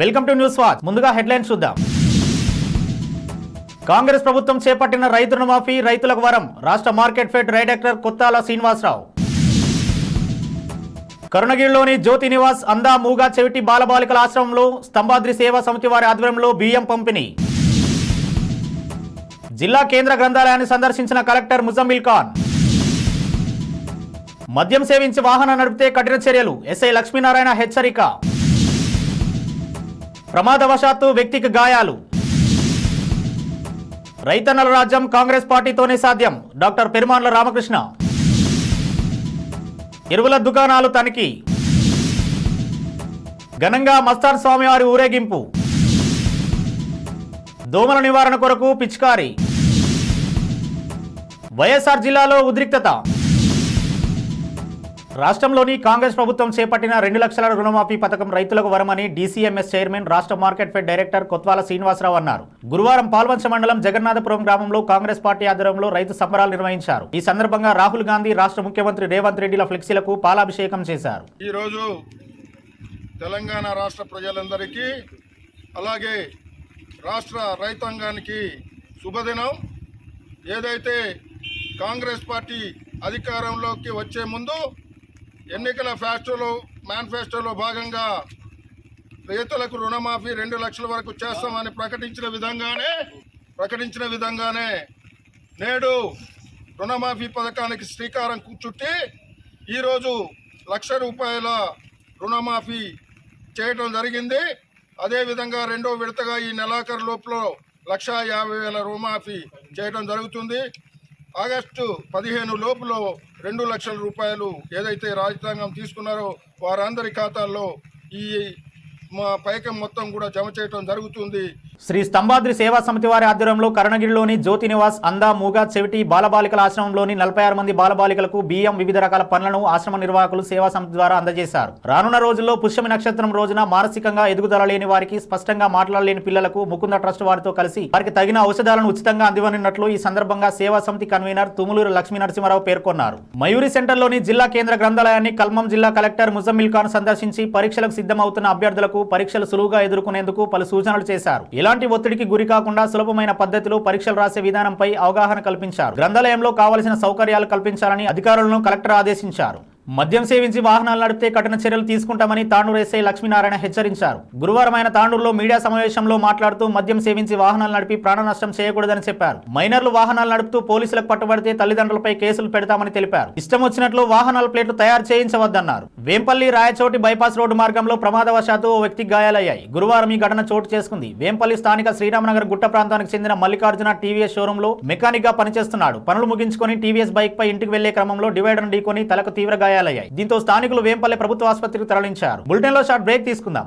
Welcome to news watch. ముందుగా headlines చూద్దాం. కాంగ్రెస్ ప్రభుత్వం చేపట్టిన రైతు రుణమాఫీ రైతులకు వరం. రాష్ట్ర market fed director Kothala Srinivasarao. కరుణగిరిలోని Jyothi Nivas అందా మూగా చెవిటి బాలబాలికల ఆశ్రమంలో స్తంభాద్రి సేవా సమితి వారి ఆధ్వర్యంలో బియ్యం పంపిణీ. జిల్లా కేంద్ర గ్రంథాలయాన్ని సందర్శించిన కలెక్టర్ ముజమ్మిల్ ఖాన్. మద్యం సేవించి వాహనం నడిపితే కఠిన చర్యలు. ఎస్ఐ లక్ష్మీనారాయణ హెచ్చరిక. ప్రమాదవశాత్తు వ్యక్తికి గాయాలు. రైతన్నల రాజ్యం కాంగ్రెస్ పార్టీతోనే సాధ్యం. డాక్టర్ పెరుమాన్ల రామకృష్ణ. ఎరువుల దుకాణాలు తనిఖీ. ఘనంగా మస్తాన్ స్వామివారి ఊరేగింపు. దోమల నివారణ కొరకు పిచికారి. వైఎస్ఆర్ జిల్లాలో ఉద్రిక్తత. రాష్ట్రంలోని కాంగ్రెస్ ప్రభుత్వం చేపట్టిన రెండు లక్షల రుణమాఫీ పథకం రైతులకు వరమని డీసీఎంఎస్ చైర్మన్ రాష్ట్ర market fed director Kotwala Srinivasarao అన్నారు. గురువారం పాల్వంచ మండలం జగన్నాథపురం గ్రామంలో కాంగ్రెస్ పార్టీ ఆధ్వర్యంలో రైతు సంబరాలు నిర్వహించారు. ఈ సందర్భంగా రాహుల్ గాంధీ రాష్ట్ర ముఖ్యమంత్రి రేవంత్ రెడ్డిల ఫ్లెక్సీలకు పాలాభిషేకం చేశారు. ఈరోజు తెలంగాణ రాష్ట్ర ప్రజలందరికీ అలాగే రాష్ట్ర రైతాంగానికి శుభదినం. ఏదైతే కాంగ్రెస్ పార్టీ అధికారంలోకి వచ్చే ముందు ఎన్నికల ఫ్యాస్టోలో మేనిఫెస్టోలో భాగంగా రైతులకు రుణమాఫీ రెండు లక్షల వరకు చేస్తామని ప్రకటించిన విధంగానే ప్రకటించిన విధంగానే నేడు రుణమాఫీ పథకానికి శ్రీకారం చుట్టి ఈరోజు లక్ష రూపాయల రుణమాఫీ చేయటం జరిగింది. అదేవిధంగా రెండో విడతగా ఈ నెలాఖరు లోపల లక్షా యాభై వేల రుణమాఫీ చేయడం జరుగుతుంది. ఆగస్టు పదిహేను లోపల రెండు లక్షల రూపాయలు ఏదైతే రాజ్యాంగం తీసుకున్నారో వారందరి ఖాతాల్లో ఈ మా పైకం మొత్తం కూడా జమ చేయటం జరుగుతుంది. శ్రీ స్తంభాద్రి సేవా సమితి వారి ఆధ్వర్యంలో కరణగిరిలోని జ్యోతి నివాస్ అందా మూగా చెవిటి బాలబాలికల ఆశ్రమంలోని నలభై ఆరు మంది బాలబాలికలకు బియ్యం వివిధ రకాల పనులను ఆశ్రమ నిర్వాహకులు సేవా సమితి ద్వారా అందజేశారు. రానున్న రోజుల్లో పుష్యమి నక్షత్రం రోజున మానసికంగా ఎదుగుదల లేని వారికి స్పష్టంగా మాట్లాడలేని పిల్లలకు ముకుంద ట్రస్ట్ వారితో కలిసి వారికి తగిన ఔషధాలను ఉచితంగా అందివనున్నట్లు ఈ సందర్భంగా సేవా సమితి కన్వీనర్ తుములూరు లక్ష్మీ నరసింహారావు పేర్కొన్నారు. మయూరి సెంటర్లోని జిల్లా కేంద్ర గ్రంథాలయాన్ని కల్మం జిల్లా కలెక్టర్ ముజమ్మిల్ ఖాన్ సందర్శించి పరీక్షలకు సిద్ధమవుతున్న అభ్యర్థులకు పరీక్షలు సులువుగా ఎదుర్కొనేందుకు పలు సూచనలు చేశారు. ఎలాంటి ఒత్తిడికి గురి కాకుండా సులభమైన పద్ధతిలో పరీక్షలు రాసే విధానంపై అవగాహన కల్పించారు. గ్రంథాలయంలో కావలసిన సౌకర్యాలు కల్పించాలని అధికారులను కలెక్టర్ ఆదేశించారు. మద్యం సేవించి వాహనాలు నడిపితే కఠిన చర్యలు తీసుకుంటామని తాండూరు ఎస్ఐ లక్ష్మీనారాయణ హెచ్చరించారు. గురువారం ఆయన తాండూరులో మీడియా సమావేశంలో మాట్లాడుతూ మద్యం సేవించి వాహనాలు నడిపి ప్రాణ నష్టం చేయకూడదని చెప్పారు. మైనర్లు వాహనాలు నడుపుతూ పోలీసులకు పట్టుబడితే తల్లిదండ్రులపై కేసులు పెడతామని తెలిపారు. ఇష్టం వచ్చినట్లు వాహనాల ప్లేట్లు తయారు చేయించవద్దన్నారు. వేంపల్లి రాయచోటి బైపాస్ రోడ్డు మార్గంలో ప్రమాదవశాత్తు ఓ వ్యక్తికి గాయాలయ్యాయి. గురువారం ఈ ఘటన చోటు చేసుకుంది. వేంపల్లి స్థానిక శ్రీరామనగర్ గుట్ట ప్రాంతానికి చెందిన మల్లికార్జున టీవీఎస్ షోరూమ్లో మెకానిక్గా పనిచేస్తున్నాడు. పనులు ముగించుకొని టీవీఎస్ బైక్ పై ఇంటికి వెళ్ళే క్రమంలో డివైడర్ ఢీకొని తలకు తీవ్ర గాయాలయ్యాయి దీంతో స్థానికులు వేంపల్లి ప్రభుత్వ ఆసుపత్రికి తరలించారు. బులెటిన్లో షార్ట్ బ్రేక్ తీసుకుందాం.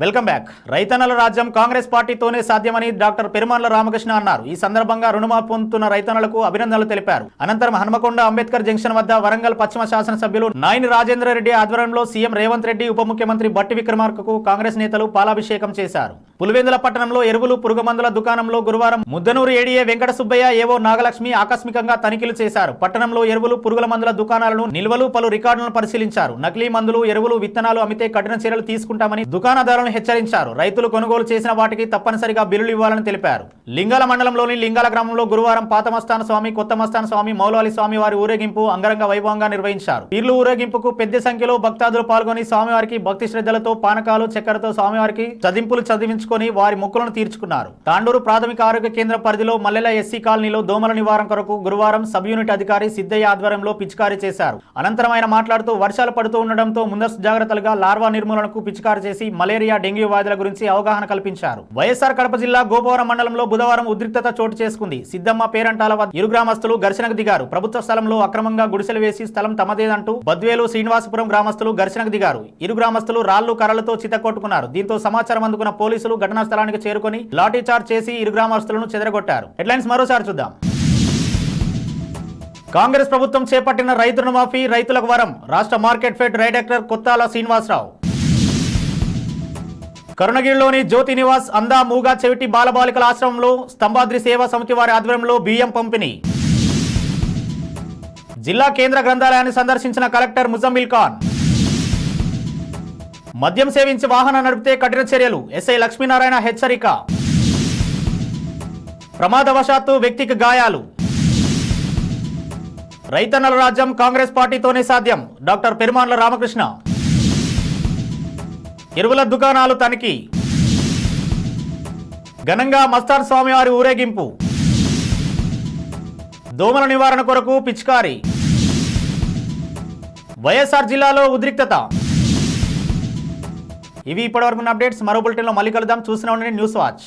Welcome back. రైతన్నల రాజ్యం కాంగ్రెస్ పార్టీతోనే సాధ్యమని డాక్టర్ పెరుమాన్ల రామకృష్ణ అన్నారు. ఈ సందర్భంగా రుణమాఫీ పొందుతున్న రైతన్నలకు అభినందనలు తెలిపారు. అనంతరం హనుమకొండ అంబేద్కర్ జంక్షన్ వద్ద వరంగల్ పశ్చిమ శాసనసభ్యులు నాయని రాజేంద్ర రెడ్డి ఆధ్వర్యంలో సీఎం రేవంత్ రెడ్డి ఉప ముఖ్యమంత్రి బట్టి విక్రమార్కకు కాంగ్రెస్ నేతలు పాలాభిషేకం చేశారు. పులివెందుల పట్టణంలో ఎరువులు పురుగుమందుల దుకాణంలో గురువారం ముద్దనూరు ఏడీఏ వెంకట సుబ్బయ్య ఏవో నాగలక్ష్మి ఆకస్మికంగా తనిఖీలు చేశారు. పట్టణంలో ఎరువులు పురుగుల మందుల దుకాణాలను నిల్వలు పలు రికార్డులను పరిశీలించారు. నకిలీ మందులు ఎరువులు విత్తనాలు అమ్మితే కఠిన చర్యలు తీసుకుంటామని దుకాణదారులను హెచ్చరించారు. రైతులు కొనుగోలు చేసిన వాటికి తప్పనిసరిగా బిల్లులు ఇవ్వాలని తెలిపారు. లింగాల మండలంలోని లింగాల గ్రామంలో గురువారం పాతమస్తాన స్వామి కొత్త మస్తాన స్వామి మౌలాలి స్వామి వారి ఊరేగింపు అంగరంగ వైభవంగా నిర్వహించారు. పీర్లు ఊరేగింపుకు పెద్ద సంఖ్యలో భక్తాదులు పాల్గొని స్వామివారికి భక్తి శ్రద్ధలతో పానకాలు చక్కెరతో స్వామివారికి చదింపులు చదివించుకొని వారి మొక్కులను తీర్చుకున్నారు. తాండూరు ప్రాథమిక ఆరోగ్య కేంద్ర పరిధిలో మల్లెల ఎస్సీ కాలనీలో దోమల నివారణ కొరకు గురువారం సబ్ యూనిట్ అధికారి సిద్ధయ్య ఆధ్వర్యంలో పిచికారీ చేశారు. అనంతరం ఆయన మాట్లాడుతూ వర్షాలు పడుతూ ఉండడంతో ముందస్తు జాగ్రత్తలుగా లార్వా నిర్మూలనకు పిచికారీ చేసి మలేరియా డెంగ్యూ వ్యాధుల గురించి అవగాహన కల్పించారు. వైఎస్ఆర్ కడప జిల్లా గోపవరం మండలంలో బుధవారం ఉద్రిక్తత చోటు చేసుకుంది. సిద్దమ్మ పేరంటాల వద్ద ఇరు గ్రామస్తులు ఘర్షణకు దిగారు. ప్రభుత్వ స్థలంలో అక్రమంగా గుడిసెలు వేసి స్థలం తమదేదంటూ బద్వేలు శ్రీనివాసపురం గ్రామస్తులు ఘర్షణకు దిగారు. ఇరు గ్రామస్తులు రాళ్ళు కర్రలతో చితకొట్టుకున్నారు దీంతో సమాచారం అందుకున్న పోలీసులు ఘటనా స్థలానికి చేరుకొని లాఠీ చార్జ్ చేసి ఇరు గ్రామస్తులను చెదరగొట్టారు. హెడ్లైన్స్ మరోసారి చూద్దాం. కాంగ్రెస్ ప్రభుత్వం చేపట్టిన రైతు రుణమాఫీ రైతులకు వరం. రాష్ట్ర market fed director Kothala Srinivasarao. కరుణగిరిలోని Jyothi Nivas అందా మూగా చెవిటి బాలబాలికల ఆశ్రమంలో స్తంభాద్రి సేవా సమితి వారి ఆధ్వర్యంలో బియ్యం పంపిణీ. జిల్లా కేంద్ర గ్రంథాలయాన్ని సందర్శించిన కలెక్టర్ ముజమ్మిల్ ఖాన్ మద్యం సేవించి వాహనం నడిపితే కఠిన చర్యలు ఎస్ఐ లక్ష్మీనారాయణ హెచ్చరిక. ప్రమాదవశాత్తు వ్యక్తికి గాయాలు. రైతన్నల రాజ్యం కాంగ్రెస్ పార్టీతోనే సాధ్యం డాక్టర్ పెరుమాన్ల రామకృష్ణ. ఎరువుల దుకాణాలు తనిఖీ. ఘనంగా మస్తాన్ స్వామివారి ఊరేగింపు. దోమల నివారణ కొరకు పిచికారి. వైఎస్ఆర్ జిల్లాలో ఉద్రిక్తత. ఇవి ఇప్పటివరకు అప్డేట్స్ మరో బులెటిన్లో మళ్ళీ కలుద్దాం. చూసిన ఉండండి న్యూస్ వాచ్.